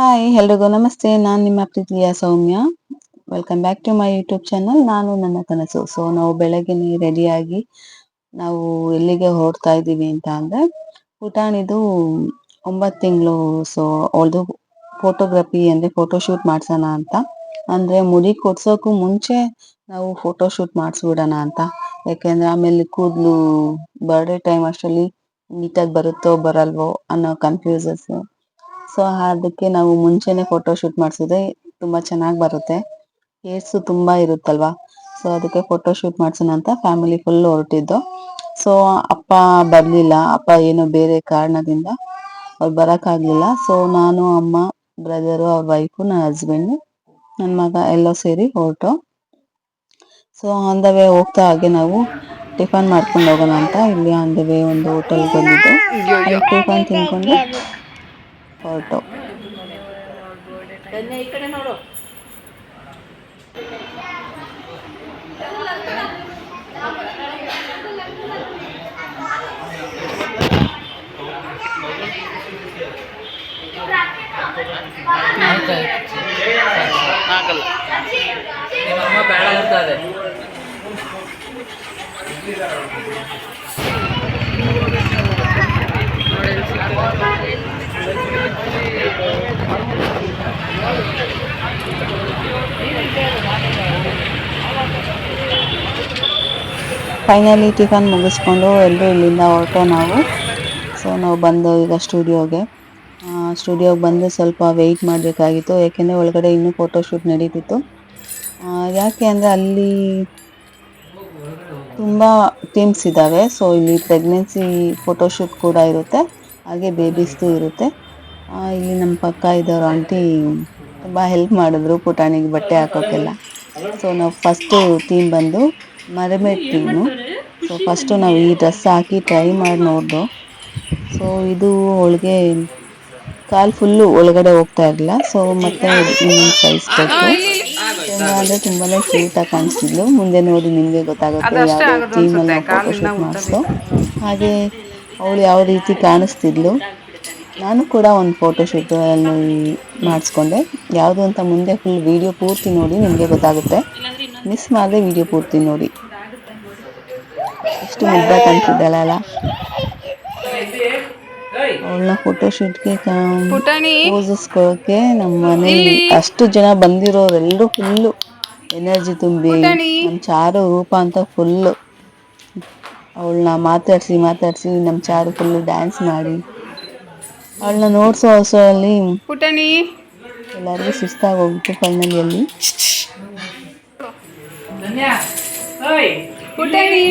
Hi ಎಲ್ರಿಗೂ ನಮಸ್ತೆ. ನಾನು ನಿಮ್ಮ ಪ್ರೀತಿಯ Soumya. Welcome back to my YouTube channel ನಾನು ನನ್ನ ಕನಸು. ಸೊ ನಾವು ಬೆಳಗ್ಗೆ ರೆಡಿಯಾಗಿ ನಾವು ಎಲ್ಲಿಗೆ ಹೊರಡ್ತಾ ಇದ್ದೀವಿ ಅಂತ ಅಂದ್ರೆ, ಪುಟಾಣಿದು ಒಂಬತ್ತು ತಿಂಗಳು ಸೊ ಅವಳದು ಫೋಟೋಗ್ರಫಿ ಅಂದ್ರೆ ಫೋಟೋಶೂಟ್ ಮಾಡ್ಸೋಣ ಅಂತ. ಅಂದ್ರೆ ಮುಡಿ ಕೊಡ್ಸೋಕು ಮುಂಚೆ ನಾವು ಫೋಟೋಶೂಟ್ ಮಾಡಿಸ್ಬಿಡೋಣ ಅಂತ. ಯಾಕೆಂದ್ರೆ ಆಮೇಲೆ ಕೂದಲು ಬರ್ಡೇ ಟೈಮ್ ಅಷ್ಟರಲ್ಲಿ ನೀಟಾಗಿ ಬರುತ್ತೋ ಬರಲ್ವೋ ಅನ್ನೋ ಕನ್ಫ್ಯೂಸಸ್ ಸೊ ಅದಕ್ಕೆ ನಾವು ಮುಂಚೆನೆ ಫೋಟೋ ಶೂಟ್ ಮಾಡಿಸಿದ್ರೆ ತುಂಬಾ ಚೆನ್ನಾಗಿ ಬರುತ್ತೆ. ಹೇರ್ಸು ತುಂಬಾ ಇರುತ್ತಲ್ವಾ? ಸೊ ಅದಕ್ಕೆ ಫೋಟೋ ಶೂಟ್ ಮಾಡ್ಸೋಣ ಅಂತ ಫ್ಯಾಮಿಲಿ ಫುಲ್ ಹೊರಟಿದ್ದು. ಸೊ ಅಪ್ಪ ಬರಲಿಲ್ಲ. ಅಪ್ಪ ಏನೋ ಬೇರೆ ಕಾರಣದಿಂದ ಅವ್ರು ಬರೋಕ್ಕಾಗಲಿಲ್ಲ. ಸೊ ನಾನು, ಅಮ್ಮ ಬ್ರದರು ಅವ್ರ ವೈಫು ನನ್ನ ಹಸ್ಬೆಂಡು ನನ್ನ ಮಗ ಎಲ್ಲ ಸೇರಿ ಹೊರಟು. ಸೊ ಆನ್ ದ ವೇ ಹೋಗ್ತಾ ಹಾಗೆ ನಾವು ಟಿಫನ್ ಮಾಡ್ಕೊಂಡು ಹೋಗೋಣ ಅಂತ ಇಲ್ಲಿ ಆನ್ ದ ವೇ ಒಂದು ಹೋಟೆಲ್ ಬಂದಿದ್ದು. ಟಿಫನ್ ತಿನ್ಕೊಂಡು ಹೊರಟು ಈ ಕಡೆ ನೋಡು ಆಗಲ್ಲ ನಿಮ್ಮ ಅಮ್ಮ ಬೇಡ ಅಂತಾರೆ ಫೈನಲಿ ಟಿಫನ್ ಮುಗಿಸ್ಕೊಂಡು ಎಲ್ಲರೂ ಇಲ್ಲಿಂದ ಹೊರಟೋ ನಾವು. ಸೊ ನಾವು ಬಂದು ಈಗ ಸ್ಟುಡಿಯೋಗೆ. ಸ್ಟುಡಿಯೋಗೆ ಬಂದು ಸ್ವಲ್ಪ ವೆಯ್ಟ್ ಮಾಡಬೇಕಾಗಿತ್ತು. ಏಕೆಂದರೆ ಒಳಗಡೆ ಇನ್ನೂ ಫೋಟೋಶೂಟ್ ನಡೀತಿತ್ತು. ಯಾಕೆ ಅಂದರೆ ಅಲ್ಲಿ ತುಂಬ ಟೀಮ್ಸ್ ಇದ್ದಾವೆ ಸೊ ಇಲ್ಲಿ ಪ್ರೆಗ್ನೆನ್ಸಿ ಫೋಟೋಶೂಟ್ ಕೂಡ ಇರುತ್ತೆ. ಹಾಗೆ ಬೇಬಿಸ್ದು ಇರುತ್ತೆ. ಇಲ್ಲಿ ನಮ್ಮ ಪಕ್ಕ ಇದ್ದವ್ರ ಆಂಟಿ ತುಂಬ ಹೆಲ್ಪ್ ಮಾಡಿದ್ರು ಪುಟಾಣಿಗೆ ಬಟ್ಟೆ ಹಾಕೋಕ್ಕೆಲ್ಲ ಸೊ ನಾವು ಫಸ್ಟು ಥೀಮ್ ಬಂದು ಮರಮೇಡ್ ಟೀಮು ಸೊ ಫಸ್ಟು ನಾವು ಈ ಡ್ರೆಸ್ ಹಾಕಿ ಟ್ರೈ ಮಾಡಿ ನೋಡ್ದು. ಸೊ ಇದು ಒಳಗೆ ಕಾಲು ಫುಲ್ಲು ಒಳಗಡೆ ಹೋಗ್ತಾ ಇರಲಿಲ್ಲ. ಸೊ ಮತ್ತೆ ಇನ್ನೊಂದು ಸೈಜ್ ಕೊಟ್ಟು. ಅಂದರೆ ತುಂಬಾ ಕ್ಯೂಟಾಗಿ ಕಾಣಿಸ್ತಿದ್ಲು. ಮುಂದೆ ನೋಡಿ ನಿಮಗೆ ಗೊತ್ತಾಗುತ್ತೆ ಯಾವ ಥೀಮಲ್ಲಿ ಫೋಟೋಶೂಟ್ ಮಾಡಿಸ್ತು ಹಾಗೆ ಅವಳು ಯಾವ ರೀತಿ ಕಾಣಿಸ್ತಿದ್ಲು? ನಾನು ಕೂಡ ಒಂದು ಫೋಟೋ ಶೂಟ್ ಅಲ್ಲಿ ಮಾಡಿಸ್ಕೊಂಡೆ. ಯಾವುದು ಅಂತ ಮುಂದೆ ಫುಲ್ ವಿಡಿಯೋ ಪೂರ್ತಿ ನೋಡಿ ನಿಮಗೆ ಗೊತ್ತಾಗುತ್ತೆ. ಮಿಸ್ ಮಾಡದೆ ವಿಡಿಯೋ ಪೂರ್ತಿ ನೋಡಿ. ಎಷ್ಟು ಮುದ್ದೆ ಕಾಣಿಸಿದ್ದಾಳಲ್ಲ ಅವಳನ್ನ ಫೋಟೋಶೂಟ್ಗೆ ಕೊಡೋಕೆ ನಮ್ಮ ಮನೇಲಿ ಅಷ್ಟು ಜನ ಬಂದಿರೋರೆಲ್ಲರೂ ಫುಲ್ಲು ಎನರ್ಜಿ ತುಂಬಿ. ನಮ್ಮ ಚಾರು ರೂಪ ಅಂತ ಫುಲ್ಲು ಅವಳನ್ನ ಮಾತಾಡಿಸಿ ಮಾತಾಡಿಸಿ ನಮ್ಮ ಚಾರು ಫುಲ್ಲು ಡ್ಯಾನ್ಸ್ ಮಾಡಿ. ಅವಳನ್ನ ನೋಡ್ಸೋ ಅವಸರಲ್ಲಿ ಪುಟಾಣಿ. ಎಲ್ಲರಿಗೂ ಸುಸ್ತಾಗಿ ಹೋಗ್ಬಿಟ್ಟು ಫೈನಲಿಯಲ್ಲಿ ಪುಟಾಣಿ.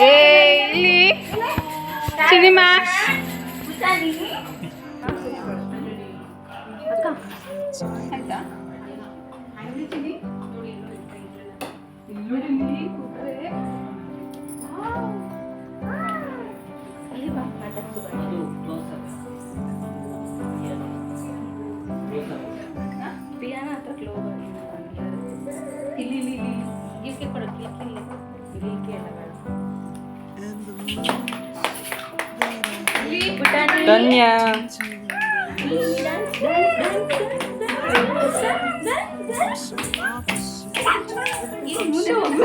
ಏ ಇಲ್ಲಿ ಸಿನಿಮಾ ಧನ್ಯ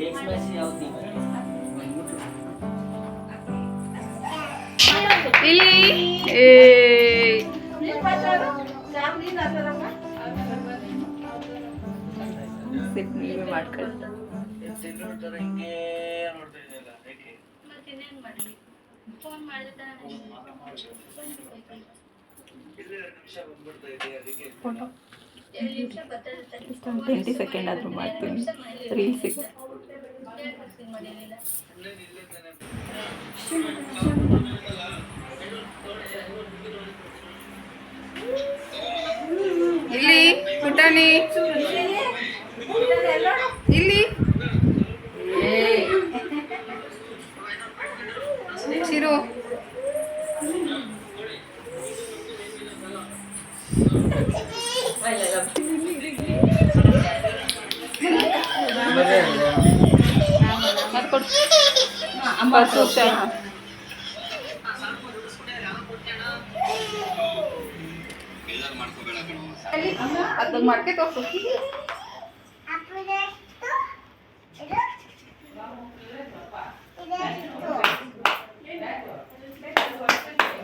ಏಯ್ ಕೇಕ್ ಸ್ಮ್ಯಾಶ್ ಯಾವ್ದು ಇಲ್ಲಿ ಏಯ್ ಸಿಪ್ ನೀವೇ ಮಾಡ್ಕೊಳ್ಳಿ ಟ್ವೆಂಟಿ ಸೆಕೆಂಡ್ ಆದರೂ ಮಾಡ್ತೀನಿ. ರೀಲ್ಸಿಗೆ ಇಲ್ಲಿ ಪುಟಾಣಿ. ಇಲ್ಲಿ ಚಿರು ಮಾಡ್ಕೊಡು. ಹತ್ತು ನಿಮಿಷ. ಅದ್ನ ಮಾಡ್ಕೆ ತೋರ್ಸು ಡ್ಯಾನ್ಸ್ ಡ್ಯಾನ್ಸ್ ಪುಟಾಣಿ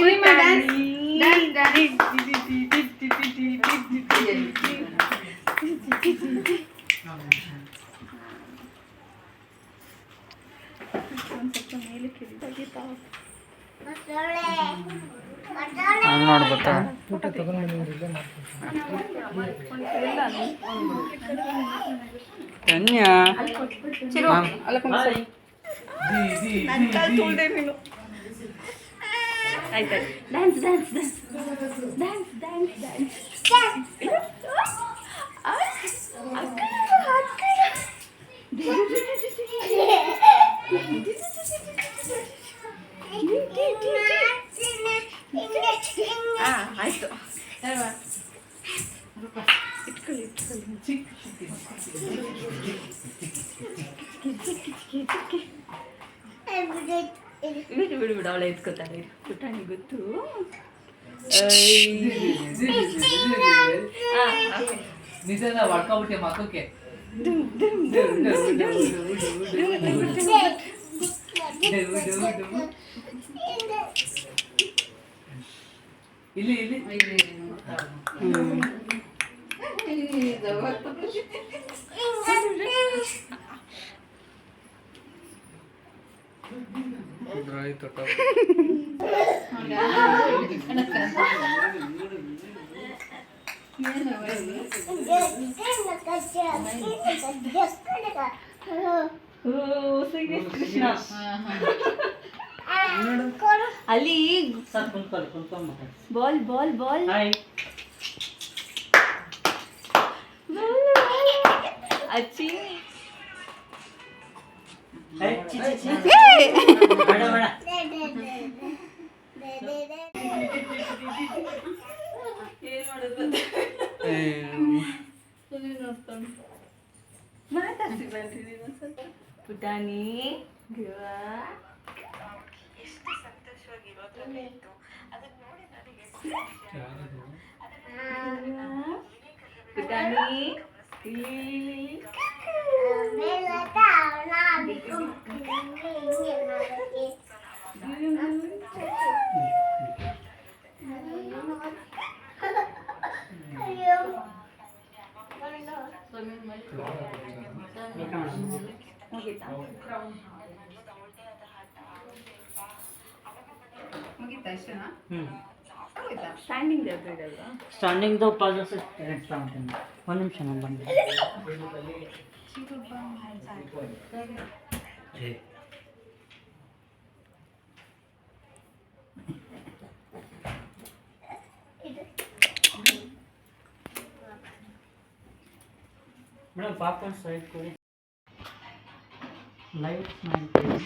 ಚಿನ್ನಿಮ್ಮ ಡ್ಯಾನ್ಸ್ ಡ್ಯಾನ್ಸ್ ಹಂಗೆ ಮಾಡ್ಬೇಕಾ ಧನ್ಯ ಚಿರು. ಅಲ್ಲ ಕುಂದ್ಸು. ಆಯ್ತು dance dance dance dance dance dance ಹಾಂ ಆಯಿತು. ಇಟ್ಕೊಳ್ಳಿ ಇಟ್ಕೊಳ್ಳಿ. ಬಿಡು ಬಿಡು ಬಿಡು ಅವಳ ಎತ್ಕೋತಾಳೆ. ಪುಟಾಣಿ ಗೊತ್ತು ನಿಜನ ಹೊಡ್ಕೊಬಿಟ್ಟೆ ಮಕ್ಕಕ್ಕೆ ಇಲ್ಲಿ ಇಲ್ಲಿ ಓ ಶ್ರೀನಿವಾಸ ಕೃಷ್ಣ ಅಲ್ಲಿ ಬಾಲ್ ಬಾಲ್ ಬಾಲ್. ಅಚ್ಚಿ. ಬೇಡ ಬೇಡ. ಮಾತಾಡ್ಸಿ ಬನ್ರಿ ನೀವು ಒಂದ್ ಸ್ವಲ್ಪ. ಪುಟಾಣಿ ಗಿವ ಪುಟಾಣಿ ಇಲ್ಲಿ ಇಲ್ಲಿ ಮುಗೀತಾ ಮುಗೀತಾ ಅಷ್ಟೇನಾ ಹ್ಞೂ ಮುಗೀತಾ ಸ್ಟ್ಯಾಂಡಿಂಗ್ ಜಾತ್ರೆ ಅಲ್ವಾ ಸ್ಟ್ಯಾಂಡಿಂಗ್ದು ಪಾಸಸ್ ಎರಡು ತಗೊಂತೀನಿ ಒಂದು ನಿಮಿಷ ನಾನು ಬಂದೆ ಮೇಡಮ್ ಪಾಪ್ಕಾರ್ನ್ ಸೈಡ್ ಕೊಡಿ. ಲೈಟ್ ಮಾಡ್ತೀವಿ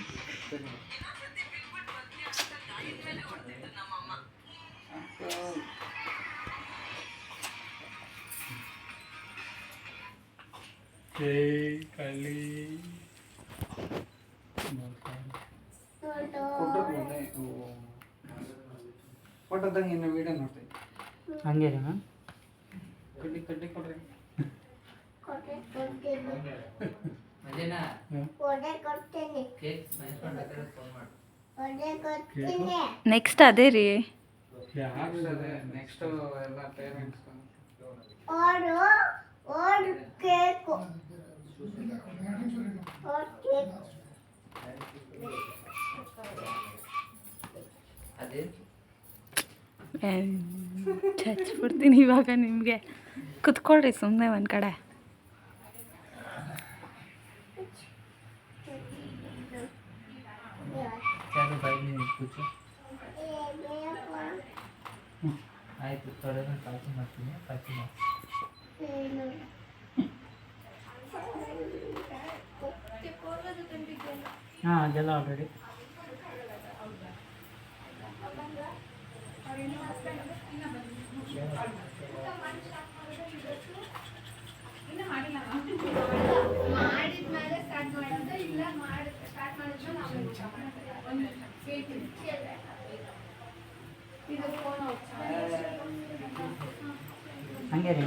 ಫೋಟೋದಾಗ ಇನ್ನು ವಿಡಿಯೋ ನೋಡ್ತೀನಿ ಹಂಗೆ ರೀ ಮ್ಯಾಮ್. ನೆಕ್ಸ್ಟ್ ಅದೇ ರೀ. ಚಚ್ಬಿಡ್ತೀನಿ ಇವಾಗ ನಿಮಗೆ. ಕುತ್ಕೊಳ್ರಿ ಸುಮ್ಮನೆ ಒಂದು ಕಡೆ. ಯಾರು ಬಾಯಿ ಕೂಚು ಆಯಿತು ತೊಡೆದ ಪಾಕಿ ಮಾಡ್ತೀನಿ ಪಾಕಿ ಮಾಡಿ ಹಾಂ ಅದೆಲ್ಲ ಆಲ್ರೆಡಿ ಮಾಡಿದ್ಮೇಲೆ ಸ್ಟಾರ್ಟ್ ಮಾಡೋದು ಇಲ್ಲ ಮಾಡಿ ಸ್ಟಾರ್ಟ್ ಮಾಡಿದ್ಮೇಲೆ ನಾವು ಇದು ಫೋನ್ ಹಂಗೆ. ರೀ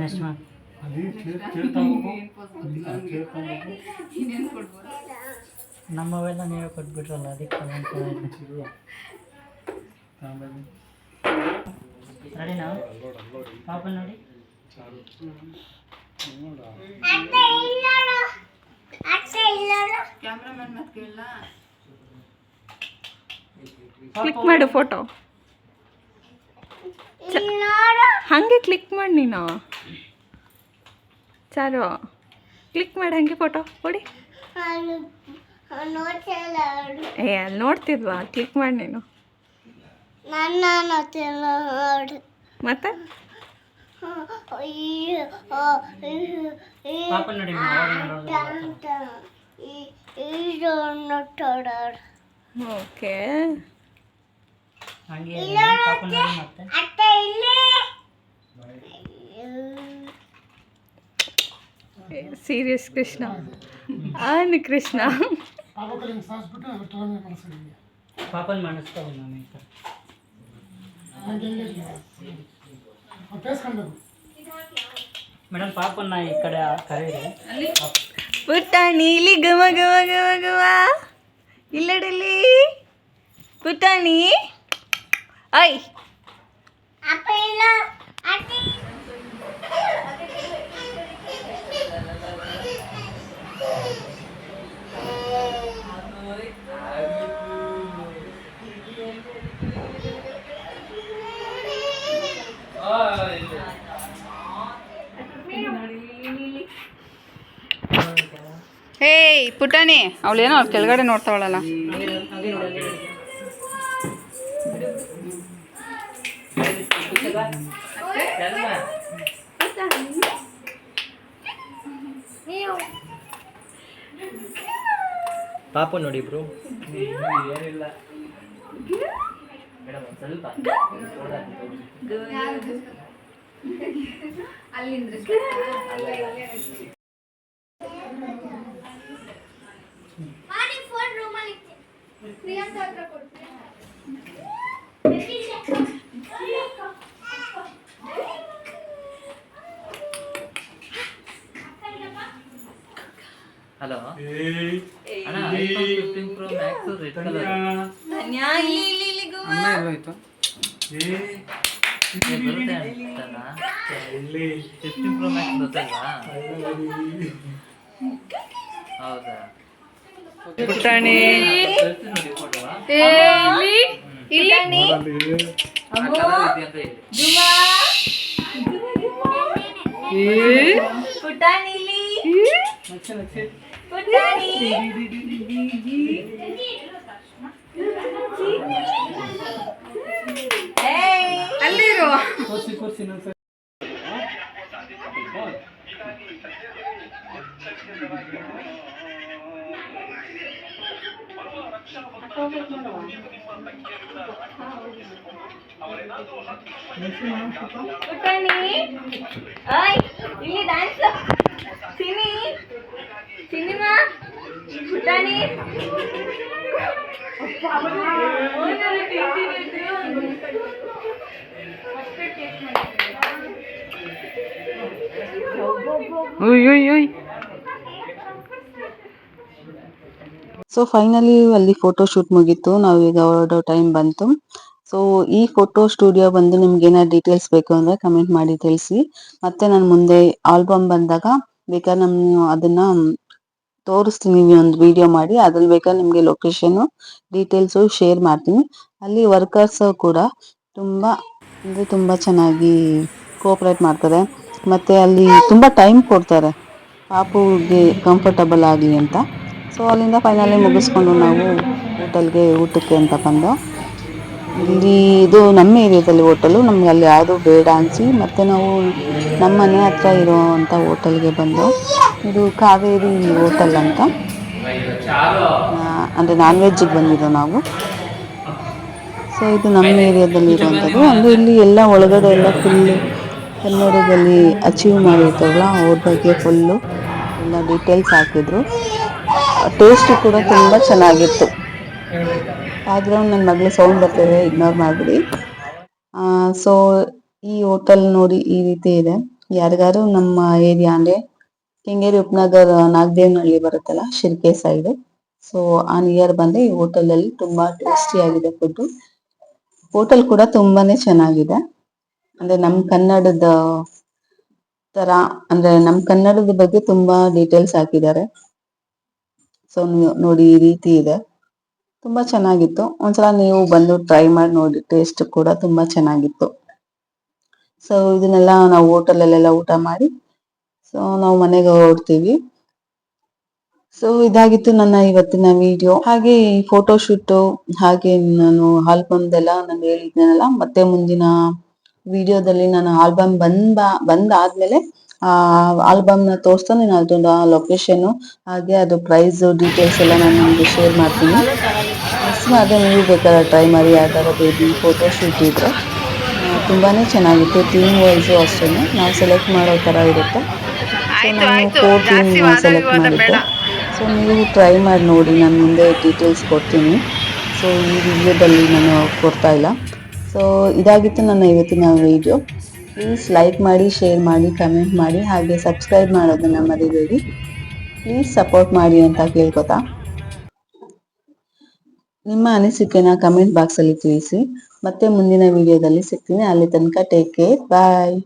ನೆಕ್ಸ್ಟ್ ಮ್ಯಾಮ್ ಇನ್ನೇನು ಕೊಡ್ಬೋದು? ನಮ್ಮವೆಲ್ಲ ನೀವೇ ಕೊಟ್ಬಿಟ್ರಲ್ಲ ಅದಕ್ಕೆ ರೆಡಿ ನಾವು ಪಾಪ ನೋಡಿ. ಕ್ಯಾಮ್ರಾಮನ್ ಮತ್ತೆ ಕೇಳಲ್ಲ ಕ್ಲಿಕ್ ಮಾಡು ಫೋಟೋ ಹಾಗೆ ಕ್ಲಿಕ್ ಮಾಡಿ ನೀನು. ಚಾರು ಕ್ಲಿಕ್ ಮಾಡಿ ಹಂಗೆ ಫೋಟೋ ಕೊಡಿ ಏ ಅಲ್ಲಿ ನೋಡ್ತಿದ್ವಾ? ಕ್ಲಿಕ್ ಮಾಡಿ ನೀನು. ಮತ್ತೆ? ಪಾಪ ನೋಡಿ ಓಕೆ. ಹಂಗೆ ಪಾಪ ನೋಡಿ ಮತ್ತೆ ಸೀರಿಯಸ್ ಕೃಷ್ಣ ಆನ್ ಕೃಷ್ಣ ಪಾಪನ್ ಮಾಡಿಸ್ತಾವೆ ನಾನು ಈ ಥರ ಮೇಡಮ್ ಪಾಪನ್ನ ಈ ಕಡೆ ಕರೀರಿ ಪುಟಾಣಿ ಇಲ್ಲಿ ಗಮ ಗಮ ಗಮ ಗಮ ಇಲ್ಲಡಲಿ ಪುಟಾಣಿ ಐ ಹೇಯ್ ಪುಟಾಣಿ ಅವಳೇನೋ ಅವ್ಳು ಕೆಳಗಡೆ ನೋಡ್ತಾವಳಲ್ಲ. ಪಾಪ ನೋಡಿ ಬ್ರೋ. ಏನಿಲ್ಲ ಮಾಡಿ ಫೋನ್ ರೂಮಲ್ಲಿ ಪ್ರಿಯಾಂಕಾ ಹತ್ರ ಕೊಡ್ತೀನಿ ಹಲೋ ಅಣ್ಣ iPhone fifteen pro max red colour Dhanya ಇಲ್ಲಿ ಇಲ್ಲಿ ಇಲ್ಲಿ ಗೋ ಅನ್ನ ಎಲ್ಲೋಯ್ತು ಬರುತ್ತೆ ಅನ್ಸುತ್ತಲ್ಲ ಫಿಫ್ಟೀನ್ ಪ್ರೋ ಮ್ಯಾಕ್ಸ್ ಗೊತ್ತಲ್ವಾ ಹೌದಾ? ಪುಟಾಣಿ ಕಳ್ಸ್ತೀನಿ ನೋಡಿ ಫೋಟೋವಾ ಏ, ಇಲ್ಲಿ ಇಲ್ಲಿ ಆ ಕಲರ್ ಇದೆ ಅಂತ ಹೇಳಿ ಏ, ಪುಟಾಣಿ ಇಲ್ಲಿ ಏ. ಪುಟಾಣಿ ಏಯ್ ಅಲ್ಲಿರು. ತೋರಿಸಿ ತೋರಿಸಿ ಇನ್ನೊಂದ್ಸರಿ ಪುಟಾಣಿ ಓಯ್ ಇಲ್ಲಿ ಡ್ಯಾನ್ಸ್ ಸಿನಿ. ಸಿನಿಮಾ. ಪುಟಾಣಿ ಉಯ್ ಸೊ ಫೈನಲಿ ಅಲ್ಲಿ ಫೋಟೋ ಶೂಟ್ ಮುಗೀತು. ನಾವೀಗ ಹೊರಡೋ ಟೈಮ್ ಬಂತು. ಸೊ ಈ ಫೋಟೋ ಸ್ಟುಡಿಯೋ ಬಂದು ನಿಮ್ಗೆ ಏನಾದ್ರು ಡೀಟೇಲ್ಸ್ ಬೇಕು ಅಂದ್ರೆ ಕಮೆಂಟ್ ಮಾಡಿ ತಿಳಿಸಿ. ಮತ್ತೆ ನಾನು ಮುಂದೆ ಆಲ್ಬಮ್ ಬಂದಾಗ ಬೇಕಾದ್ರೆ ನಾನು ಅದನ್ನ ತೋರಿಸ್ತೀನಿ ಒಂದು ವಿಡಿಯೋ ಮಾಡಿ. ಅದ್ರಲ್ಲಿ ಬೇಕಾದ್ರೆ ನಿಮ್ಗೆ ಲೊಕೇಶನ್ ಡೀಟೇಲ್ಸ್ ಶೇರ್ ಮಾಡ್ತೀನಿ. ಅಲ್ಲಿ ವರ್ಕರ್ಸ್ ಕೂಡ ತುಂಬಾ, ಅಂದ್ರೆ ತುಂಬಾ ಚೆನ್ನಾಗಿ ಕೋಆಪರೇಟ್ ಮಾಡ್ತಾರೆ. ಮತ್ತೆ ಅಲ್ಲಿ ತುಂಬಾ ಟೈಮ್ ಕೊಡ್ತಾರೆ. ಪಾಪುಗೆ ಕಂಫರ್ಟಬಲ್ ಆಗಲಿ ಅಂತ. ಸೊ ಅಲ್ಲಿಂದ ಫೈನಲಿ ಮುಗಿಸ್ಕೊಂಡು ನಾವು ಹೋಟೆಲ್ಗೆ ಊಟಕ್ಕೆ ಅಂತ ಬಂದು, ಇಲ್ಲಿ ಇದು ನಮ್ಮ ಏರಿಯಾದಲ್ಲಿ ಹೋಟೆಲು ನಮಗೆ ಅಲ್ಲಿ ಯಾವುದು ಬೇಡ ಅನಿಸಿ, ಮತ್ತು ನಾವು ನಮ್ಮ ಮನೆ ಹತ್ರ ಇರೋವಂಥ ಹೋಟೆಲ್ಗೆ ಬಂದು, ಇದು ಕಾವೇರಿ ಹೋಟೆಲ್ ಅಂತ. ಅಂದರೆ ನಾನ್ ವೆಜ್ಜಿಗೆ ಬಂದಿರೋ ನಾವು. ಸೊ ಇದು ನಮ್ಮ ಏರಿಯಾದಲ್ಲಿ ಇರುವಂಥದ್ದು. ಅಂದರೆ ಇಲ್ಲಿ ಎಲ್ಲ ಒಳಗಡೆ ಎಲ್ಲ ಫುಲ್ಲು ಕನ್ನಡದಲ್ಲಿ ಅಚೀವ್ ಮಾಡಿರ್ತಾರಲ್ಲ, ಅವ್ರ ಬಗ್ಗೆ ಫುಲ್ಲು ಎಲ್ಲ ಡೀಟೇಲ್ಸ್ ಹಾಕಿದ್ರು. ಟೇಸ್ಟ್ ಕೂಡ ತುಂಬ ಚೆನ್ನಾಗಿತ್ತು. ಆದರೂ ನನ್ನ ಮಗಳು ಸೌಂಡ್ ಬರ್ತಿದೆ ಇಗ್ನೋರ್ ಮಾಡಿಬಿಡಿ. ಸೊ ಈ ಹೋಟೆಲ್ ನೋಡಿ ಈ ರೀತಿ ಇದೆ. ಯಾರಿಗಾರು ನಮ್ಮ ಏರಿಯಾ ಅಂದರೆ ಕೆಂಗೇರಿ ಉಪನಗರ್ ನಾಗದೇವನಹಳ್ಳಿ ಬರುತ್ತಲ್ಲ, ಶಿರ್ಕೆ ಸೈಡ್ ಸೊ ಆ ನಿಯರ್ ಬಂದ್ರೆ ಈ ಹೋಟೆಲಲ್ಲಿ ತುಂಬಾ ಟೇಸ್ಟಿ ಆಗಿದೆ ಫುಡ್ ಹೋಟೆಲ್ ಕೂಡ ತುಂಬಾನೇ ಚೆನ್ನಾಗಿದೆ. ಅಂದ್ರೆ ನಮ್ಮ ಕನ್ನಡದ ತರ, ಅಂದ್ರೆ ನಮ್ಮ ಕನ್ನಡದ ಬಗ್ಗೆ ತುಂಬಾ ಡೀಟೇಲ್ಸ್ ಹಾಕಿದ್ದಾರೆ. ಸೊ ನೋಡಿ ಈ ರೀತಿ ಇದೆ. ತುಂಬಾ ಚೆನ್ನಾಗಿತ್ತು. ಒಂದ್ಸಲ ನೀವು ಬಂದು ಟ್ರೈ ಮಾಡಿ ನೋಡಿ ಟೇಸ್ಟ್ ಕೂಡ ತುಂಬಾ ಚೆನ್ನಾಗಿತ್ತು. ಸೊ ಇದನ್ನೆಲ್ಲ ನಾವು ಹೋಟೆಲಲ್ಲೆಲ್ಲ ಊಟ ಮಾಡಿ ಸೊ ನಾವು ಮನೆಗೆ ಹೋಗ್ತೀವಿ ಸೊ ಇದಾಗಿತ್ತು ನನ್ನ ಇವತ್ತಿನ ವಿಡಿಯೋ ಹಾಗೆ ಈ ಫೋಟೋಶೂಟು ಹಾಗೆ ನಾನು ಆಲ್ಬಮ್ದೆಲ್ಲ ನಾನು ಹೇಳಿದ್ನಲ್ಲ, ಮತ್ತೆ ಮುಂದಿನ ವಿಡಿಯೋದಲ್ಲಿ ನಾನು ಆಲ್ಬಮ್ ಬಂದ, ಬಂದಾದ್ಮೇಲೆ ಆ ಆಲ್ಬಮ್ನ ತೋರಿಸ್ತಾ ನಾನು ಅದೊಂದು ಲೊಕೇಶನ್ ಹಾಗೆ ಅದು ಪ್ರೈಸ್ ಡೀಟೇಲ್ಸ್ ಎಲ್ಲ ನಾನು ನಿಮಗೆ ಶೇರ್ ಮಾಡ್ತೀನಿ. ಅದೇ ನೀವು ಬೇಕಾದ್ರೆ ಟ್ರೈ ಮಾಡಿ ಯಾವ್ದಾದ್ರು ಬೇಬಿ ಫೋಟೋ ಶೂಟ್ ಇದ್ರೆ ತುಂಬಾ ಚೆನ್ನಾಗಿತ್ತು. ಥೀಮ್ ವೈಸು ಅಷ್ಟೇ ನಾವು ಸೆಲೆಕ್ಟ್ ಮಾಡೋ ಥರ ಇರುತ್ತೆ. ಸೊ ನಾನು. ಫೋರ್ ಥೀಮ್ ಸೆಲೆಕ್ಟ್ ಮಾಡಿದ್ದೆ. ಸೊ ನೀವು ಟ್ರೈ ಮಾಡಿ ನೋಡಿ. ನಾನು ಮುಂದೆ ಡೀಟೇಲ್ಸ್ ಕೊಡ್ತೀನಿ. ಸೊ ಈ ವಿಡಿಯೋದಲ್ಲಿ ನಾನು ಕೊಡ್ತಾ ಇಲ್ಲ. ಸೊ ಇದಾಗಿತ್ತು ನನ್ನ ಇವತ್ತಿನ ವಿಡಿಯೋ ಪ್ಲೀಸ್ ಲೈಕ್ ಮಾಡಿ ಶೇರ್ ಮಾಡಿ ಕಮೆಂಟ್ ಮಾಡಿ, ಹಾಗೆ ಸಬ್ಸ್ಕ್ರೈಬ್ ಮಾಡೋದನ್ನ ಮರಿಬೇಡಿ. ಪ್ಲೀಸ್ ಸಪೋರ್ಟ್ ಮಾಡಿ ಅಂತ ಕೇಳ್ಕೊತಾ. ನಿಮ್ಮ ಅನಿಸಿಕೆನ ಕಮೆಂಟ್ ಬಾಕ್ಸಲ್ಲಿ ತಿಳಿಸಿ. ಮತ್ತೆ ಮುಂದಿನ ವಿಡಿಯೋದಲ್ಲಿ ಸಿಗ್ತೀನಿ. ಅಲ್ಲಿ ತನಕ ಟೇಕ್ ಕೇರ್ ಬಾಯ್